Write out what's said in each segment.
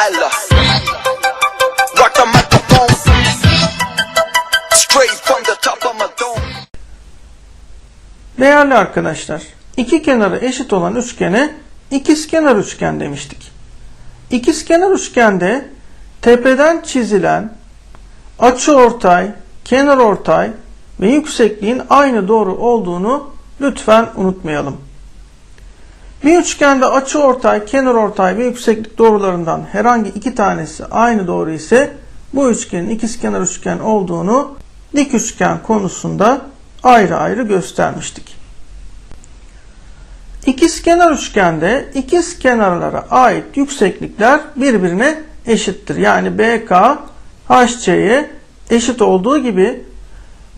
Tyler. Rock the microphone. Straight from the top of my dome. Değerli arkadaşlar, iki kenarı eşit olan üçgene ikizkenar üçgen demiştik. İkizkenar üçgende tepeden çizilen açıortay, kenarortay ve yüksekliğin aynı doğru olduğunu lütfen unutmayalım. Bir üçgende açıortay, kenarortay ve yükseklik doğrularından herhangi iki tanesi aynı doğru ise bu üçgenin ikizkenar üçgen olduğunu dik üçgen konusunda ayrı ayrı göstermiştik. İkizkenar üçgende ikiz kenarlara ait yükseklikler birbirine eşittir. Yani BK HC'ye eşit olduğu gibi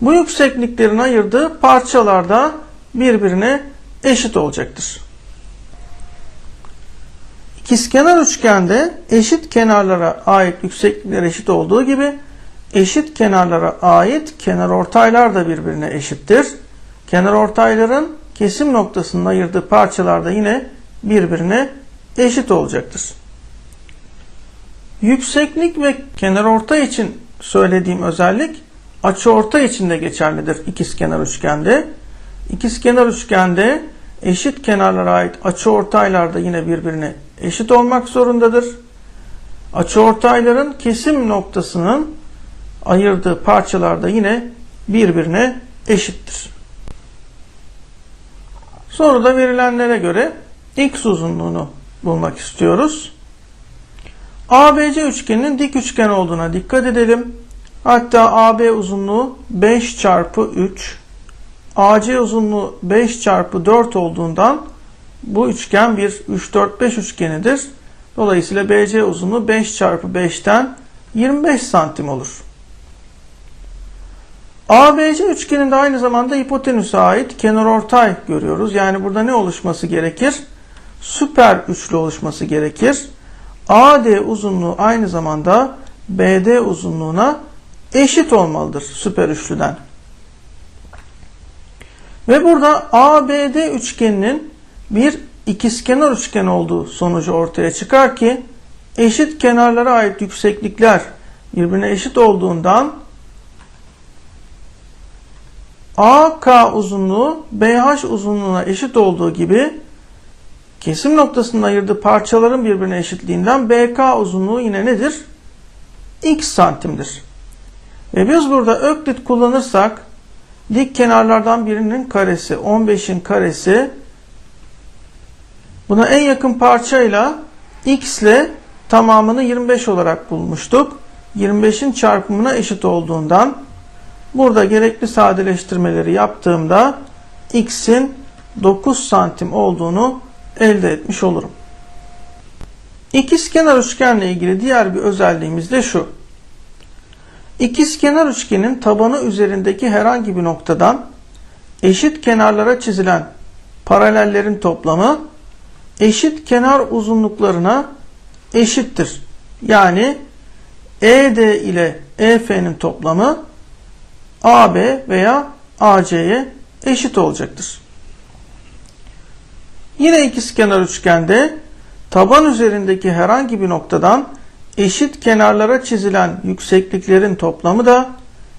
bu yüksekliklerin ayırdığı parçalar da birbirine eşit olacaktır. İkizkenar üçgende eşit kenarlara ait yükseklikler eşit olduğu gibi eşit kenarlara ait kenarortaylar da birbirine eşittir. Kenarortayların kesim noktasının ayırdığı parçalar da yine birbirine eşit olacaktır. Yükseklik ve kenarortay için söylediğim özellik açıortay için de geçerlidir ikizkenar üçgende. İkizkenar üçgende eşit kenarlara ait açıortaylar da yine birbirine eşit olmak zorundadır. Açıortayların kesim noktasının ayırdığı parçalar da yine birbirine eşittir. Soruda verilenlere göre x uzunluğunu bulmak istiyoruz. ABC üçgeninin dik üçgen olduğuna dikkat edelim. Hatta AB uzunluğu 5 çarpı 3, AC uzunluğu 5 çarpı 4 olduğundan bu üçgen bir 3, 4, 5 üçgenidir. Dolayısıyla BC uzunluğu 5 çarpı 5'ten 25 santim olur. ABC üçgeninde aynı zamanda hipotenüse ait kenarortay görüyoruz. Yani burada ne oluşması gerekir? Süper üçlü oluşması gerekir. AD uzunluğu aynı zamanda BD uzunluğuna eşit olmalıdır süper üçlüden. Ve burada ABD üçgeninin bir ikizkenar üçgen olduğu sonucu ortaya çıkar ki eşit kenarlara ait yükseklikler birbirine eşit olduğundan AK uzunluğu BH uzunluğuna eşit olduğu gibi kesim noktasının ayırdığı parçaların birbirine eşitliğinden BK uzunluğu yine nedir? X santimdir. Ve biz burada öklit kullanırsak dik kenarlardan birinin karesi 15'in karesi buna en yakın parçayla x ile tamamını 25 olarak bulmuştuk. 25'in çarpımına eşit olduğundan Burada gerekli sadeleştirmeleri yaptığımda x'in 9 santim olduğunu elde etmiş olurum. İkizkenar üçgenle ilgili diğer bir özelliğimiz de şu. İkizkenar üçgenin tabanı üzerindeki herhangi bir noktadan eşit kenarlara çizilen paralellerin toplamı eşit kenar uzunluklarına eşittir. Yani ED ile EF'nin toplamı AB veya AC'ye eşit olacaktır. Yine ikizkenar üçgende taban üzerindeki herhangi bir noktadan eşit kenarlara çizilen yüksekliklerin toplamı da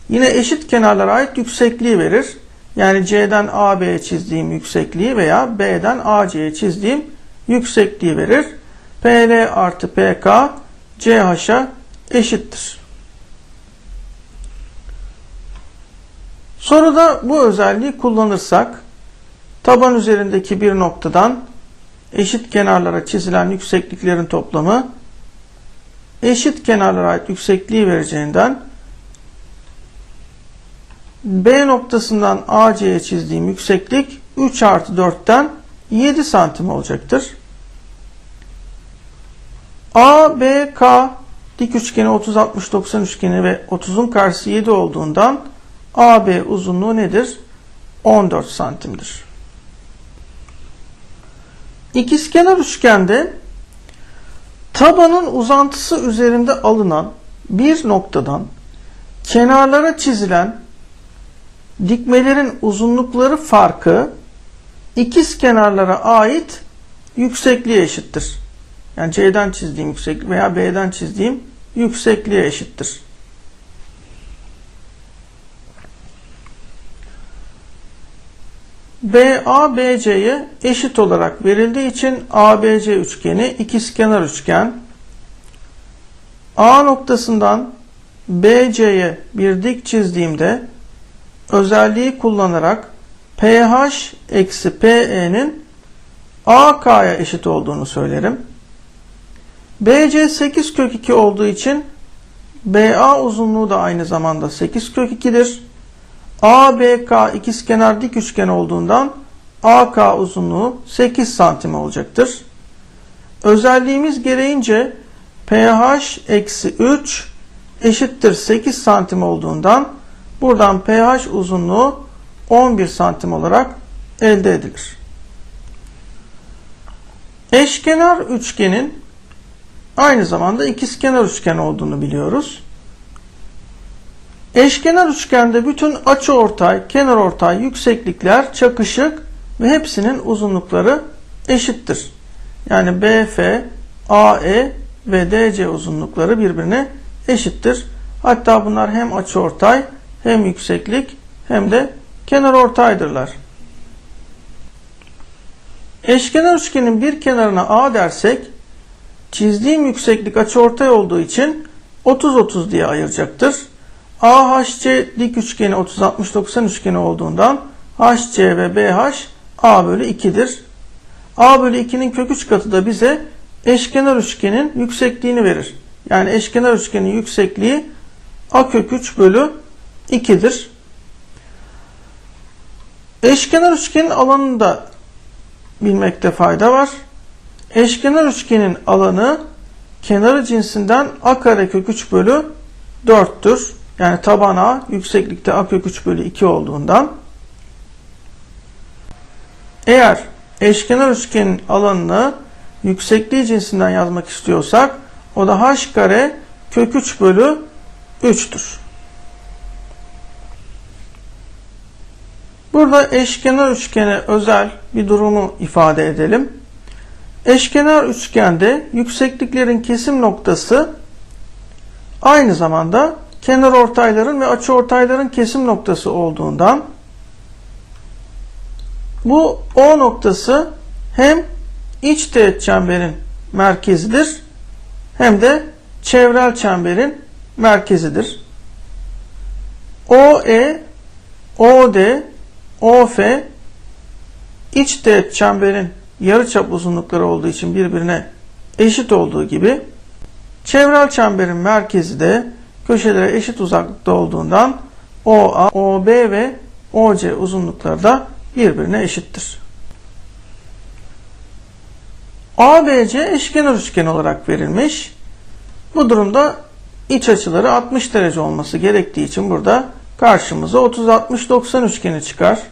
yine eşit kenarlara ait yüksekliği verir. Yani C'den AB'ye çizdiğim yüksekliği veya B'den AC'ye çizdiğim yüksekliği verir. PL artı PK CH'a eşittir. Soruda bu özelliği kullanırsak taban üzerindeki bir noktadan eşit kenarlara çizilen yüksekliklerin toplamı eşit kenarlara ait yüksekliği vereceğinden B noktasından AC'ye çizdiğim yükseklik 3 artı 4'ten 7 santim olacaktır. ABK dik üçgeni 30-60-90 üçgeni ve 30'un karşısı 7 olduğundan AB uzunluğu nedir? 14 santimdir. İkizkenar üçgende tabanın uzantısı üzerinde alınan bir noktadan kenarlara çizilen dikmelerin uzunlukları farkı ikiz kenarlara ait yüksekliğe eşittir. Yani C'den çizdiğim yükseklik veya B'den çizdiğim yüksekliğe eşittir. BA BC'ye eşit olarak verildiği için ABC üçgeni ikizkenar üçgen A noktasından BC'ye bir dik çizdiğimde özelliği kullanarak PH eksi PE'nin AK'ya eşit olduğunu söylerim. BC 8 kök 2 olduğu için BA uzunluğu da aynı zamanda 8 kök 2'dir. ABK ikizkenar dik üçgen olduğundan AK uzunluğu 8 santim olacaktır. Özelliğimiz gereğince pH eksi 3 eşittir 8 santim olduğundan buradan pH uzunluğu 11 santim olarak elde edilir. Eşkenar üçgenin aynı zamanda ikizkenar üçgen olduğunu biliyoruz. Eşkenar üçgende bütün açıortay, kenarortay yükseklikler çakışık ve hepsinin uzunlukları eşittir. Yani BF, AE ve DC uzunlukları birbirine eşittir. Hatta bunlar hem açıortay hem yükseklik hem de kenarortaydırlar. Eşkenar üçgenin bir kenarına A dersek çizdiğim yükseklik açıortay olduğu için 30-30 diye ayıracaktır. AHC dik üçgeni 30-60-90 üçgeni olduğundan HC ve BH A bölü 2'dir. A bölü 2'nin kök 3 katı da bize eşkenar üçgenin yüksekliğini verir. Yani eşkenar üçgenin yüksekliği A kök 3 bölü 2'dir. Eşkenar üçgenin alanını da bilmekte fayda var. Eşkenar üçgenin alanı kenarı cinsinden A kare kök 3 bölü 4'tür. Yani taban A yükseklikte A kök 3 bölü 2 olduğundan eğer eşkenar üçgenin alanını yüksekliği cinsinden yazmak istiyorsak o da h kare kök 3 bölü 3'tür. Burada eşkenar üçgene özel bir durumu ifade edelim. Eşkenar üçgende yüksekliklerin kesim noktası aynı zamanda kenar ortayların ve açı ortayların kesim noktası olduğundan bu O noktası hem iç teğet çemberin merkezidir hem de çevrel çemberin merkezidir. OE, OD, OF iç teğet çemberin yarıçap uzunlukları olduğu için birbirine eşit olduğu gibi çevrel çemberin merkezi de köşelere eşit uzaklıkta olduğundan OA, OB ve OC uzunlukları da birbirine eşittir. ABC eşkenar üçgen olarak verilmiş. Bu durumda iç açıları 60 derece olması gerektiği için burada karşımıza 30-60-90 üçgeni çıkar.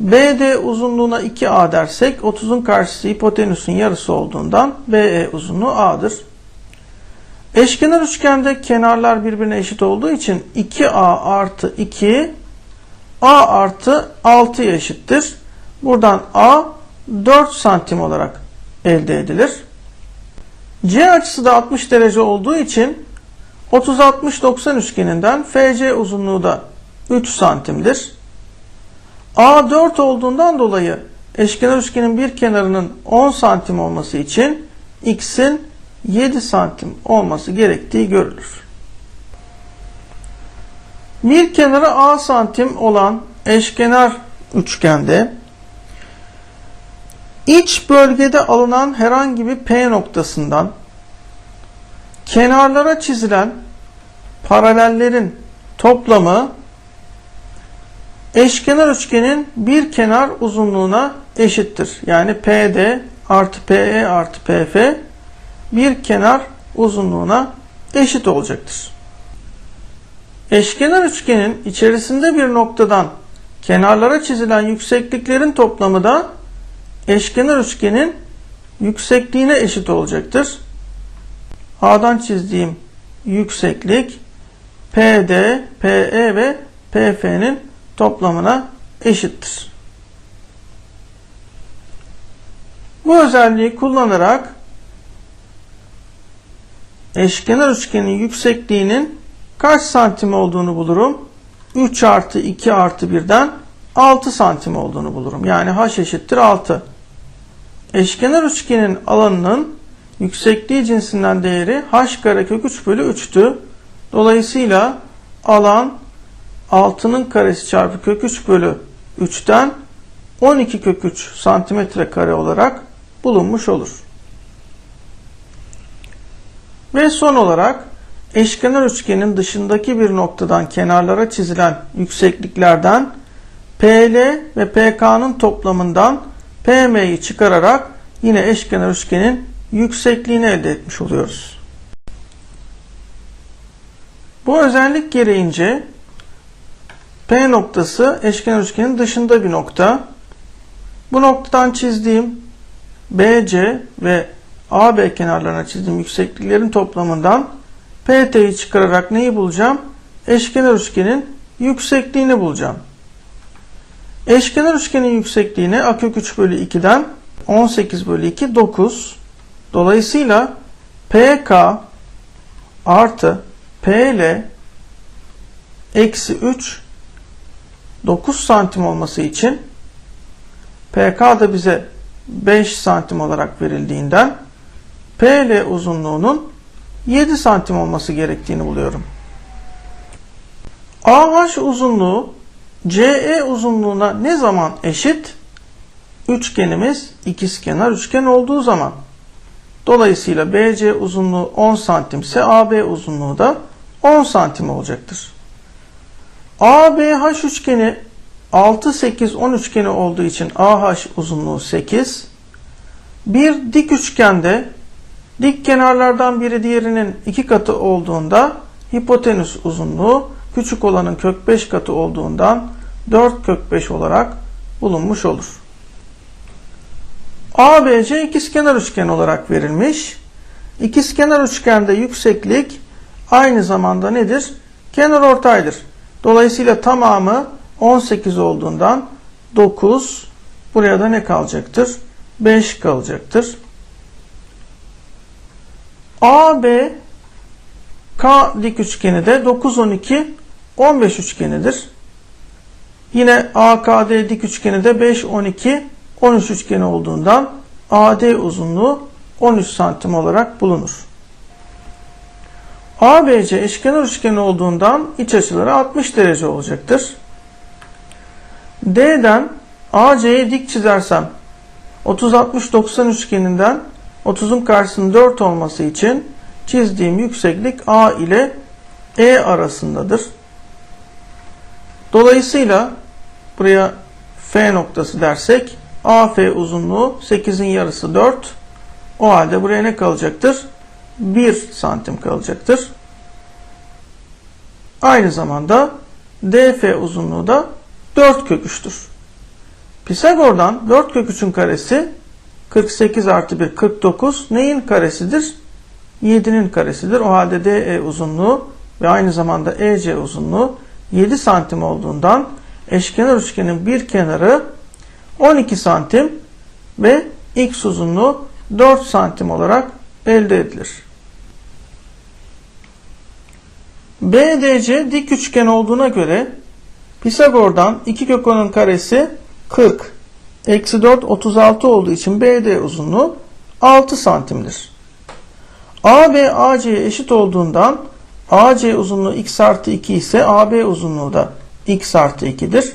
BD uzunluğuna 2A dersek 30'un karşısı hipotenüsün yarısı olduğundan BE uzunluğu A'dır. Eşkenar üçgende kenarlar birbirine eşit olduğu için 2A artı 2 A artı 6'ya eşittir. Buradan A 4 santim olarak elde edilir. C açısı da 60 derece olduğu için 30-60-90 üçgeninden FC uzunluğu da 3 santimdir. A 4 olduğundan dolayı eşkenar üçgenin bir kenarının 10 santim olması için x'in 7 santim olması gerektiği görülür. Bir kenarı A santim olan eşkenar üçgende iç bölgede alınan herhangi bir P noktasından kenarlara çizilen paralellerin toplamı eşkenar üçgenin bir kenar uzunluğuna eşittir. Yani PD artı PE artı PF bir kenar uzunluğuna eşit olacaktır. Eşkenar üçgenin içerisinde bir noktadan kenarlara çizilen yüksekliklerin toplamı da eşkenar üçgenin yüksekliğine eşit olacaktır. A'dan çizdiğim yükseklik PD, PE ve PF'nin toplamına eşittir. Bu özelliği kullanarak eşkenar üçgenin yüksekliğinin kaç santim olduğunu bulurum? 3 artı 2 artı 1'den 6 santim olduğunu bulurum. Yani h eşittir 6. Eşkenar üçgenin alanının yüksekliği cinsinden değeri h karekök 3 bölü 3'tü. Dolayısıyla alan 6'nın karesi çarpı kök 3 bölü 3'ten 12 kök 3 santimetre kare olarak bulunmuş olur. Ve son olarak eşkenar üçgenin dışındaki bir noktadan kenarlara çizilen yüksekliklerden PL ve PK'nın toplamından PM'yi çıkararak yine eşkenar üçgenin yüksekliğini elde etmiş oluyoruz. Bu özellik gereğince P noktası eşkenar üçgenin dışında bir nokta. Bu noktadan çizdiğim BC ve AB kenarlarına çizdiğim yüksekliklerin toplamından PT'yi çıkararak neyi bulacağım? Eşkenar üçgenin yüksekliğini bulacağım. Eşkenar üçgenin yüksekliğini a kök 3 bölü 2'den 18 bölü 2 9. Dolayısıyla PK artı PL eksi 3 9 santim olması için PK da bize 5 santim olarak verildiğinden PL uzunluğunun 7 santim olması gerektiğini buluyorum. AH uzunluğu CE uzunluğuna ne zaman eşit? Üçgenimiz ikizkenar üçgen olduğu zaman. Dolayısıyla BC uzunluğu 10 santim ise AB uzunluğu da 10 santim olacaktır. ABH üçgeni 6, 8, 10 üçgeni olduğu için AH uzunluğu 8. Bir dik üçgende dik kenarlardan biri diğerinin iki katı olduğunda hipotenüs uzunluğu küçük olanın kök 5 katı olduğundan 4 kök 5 olarak bulunmuş olur. ABC ikizkenar üçgen olarak verilmiş. İkizkenar üçgende yükseklik aynı zamanda nedir? Kenar ortaydır. Dolayısıyla tamamı 18 olduğundan 9 buraya da ne kalacaktır? 5 kalacaktır. AB K dik üçgeni de 9 12 15 üçgenidir. Yine AKD dik üçgeni de 5 12 13 üçgeni olduğundan AD uzunluğu 13 santim olarak bulunur. ABC eşkenar üçgen olduğundan iç açıları 60 derece olacaktır. D'den AC'ye dik çizersem 30-60-90 üçgeninden 30'un karşısının 4 olması için çizdiğim yükseklik A ile E arasındadır. Dolayısıyla buraya F noktası dersek AF uzunluğu 8'in yarısı 4. O halde buraya ne kalacaktır? 1 santim kalacaktır. Aynı zamanda DF uzunluğu da 4 kök 3'tür. Pisagor'dan 4 kök 3'ün karesi 48 artı 1 49 neyin karesidir? 7'nin karesidir. O halde DE uzunluğu ve aynı zamanda EC uzunluğu 7 santim olduğundan eşkenar üçgenin bir kenarı 12 santim ve x uzunluğu 4 santim olarak elde edilir. BDC dik üçgen olduğuna göre Pisagor'dan 2 kök 10'un karesi 40. Eksi 4 36 olduğu için BD uzunluğu 6 santimdir. AB AC'ye eşit olduğundan AC uzunluğu x artı 2 ise AB uzunluğu da x artı 2'dir.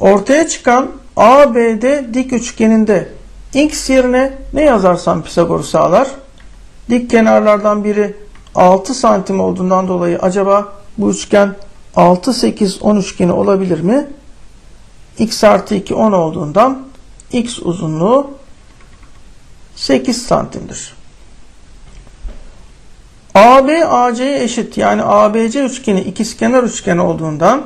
Ortaya çıkan ABD dik üçgeninde x yerine ne yazarsam Pisagor sağlar? Dik kenarlardan biri 6 santim olduğundan dolayı acaba bu üçgen 6, 8, 10 üçgeni olabilir mi? X artı 2 10 olduğundan x uzunluğu 8 santimdir. AB AC'ye eşit yani ABC üçgeni ikizkenar üçgen olduğundan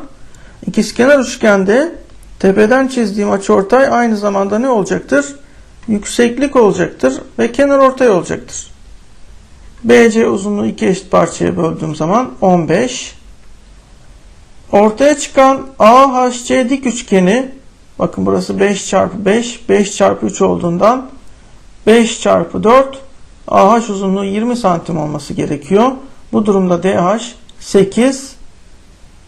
ikizkenar üçgende tepeden çizdiğim açıortay aynı zamanda ne olacaktır? Yükseklik olacaktır ve kenar ortay olacaktır. BC uzunluğu iki eşit parçaya böldüğüm zaman 15. Ortaya çıkan AHC dik üçgeni bakın burası 5 çarpı 5 5 çarpı 3 olduğundan 5 çarpı 4 AH uzunluğu 20 santim olması gerekiyor. Bu durumda DH 8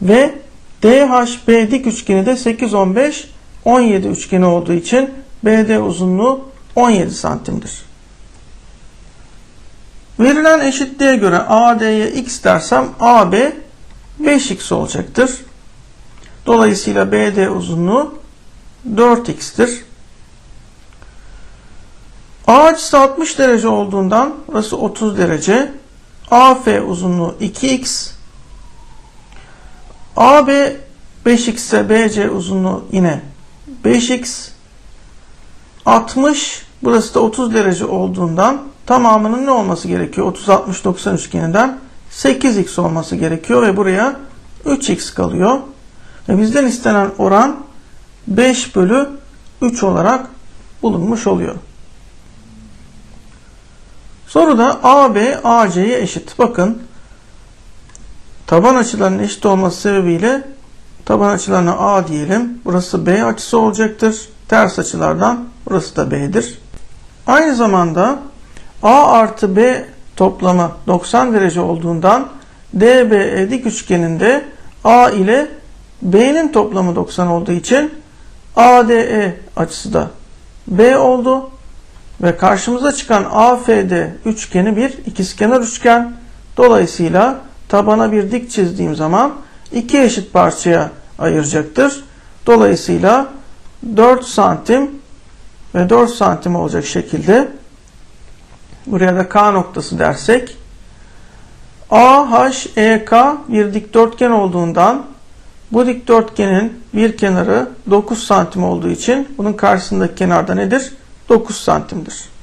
ve DHB dik üçgeni de 8 15 17 üçgeni olduğu için BD uzunluğu 17 santimdir. Verilen eşitliğe göre AD'ye x dersem AB 5x olacaktır. Dolayısıyla BD uzunluğu 4x'tir. A açısı 60 derece olduğundan burası 30 derece. AF uzunluğu 2x. AB 5x ise BC uzunluğu yine 5x. 60 burası da 30 derece olduğundan tamamının ne olması gerekiyor? 30 60 90 üçgeninden 8x olması gerekiyor ve buraya 3x kalıyor. Ve bizden istenen oran 5 bölü 3 olarak bulunmuş oluyor. Soruda AB AC'ye eşit. Bakın taban açılarının eşit olması sebebiyle taban açılarına A diyelim. Burası B açısı olacaktır. Ters açılardan burası da B'dir. Aynı zamanda A artı B toplamı 90 derece olduğundan DBE dik üçgeninde A ile B'nin toplamı 90 olduğu için ADE açısı da B oldu. Ve karşımıza çıkan AFD üçgeni bir ikizkenar üçgen. Dolayısıyla tabana bir dik çizdiğim zaman iki eşit parçaya ayıracaktır. Dolayısıyla 4 santim ve 4 santim olacak şekilde buraya da K noktası dersek AHEK bir dikdörtgen olduğundan bu dikdörtgenin bir kenarı 9 santim olduğu için bunun karşısındaki kenarda nedir? 9 santimdir.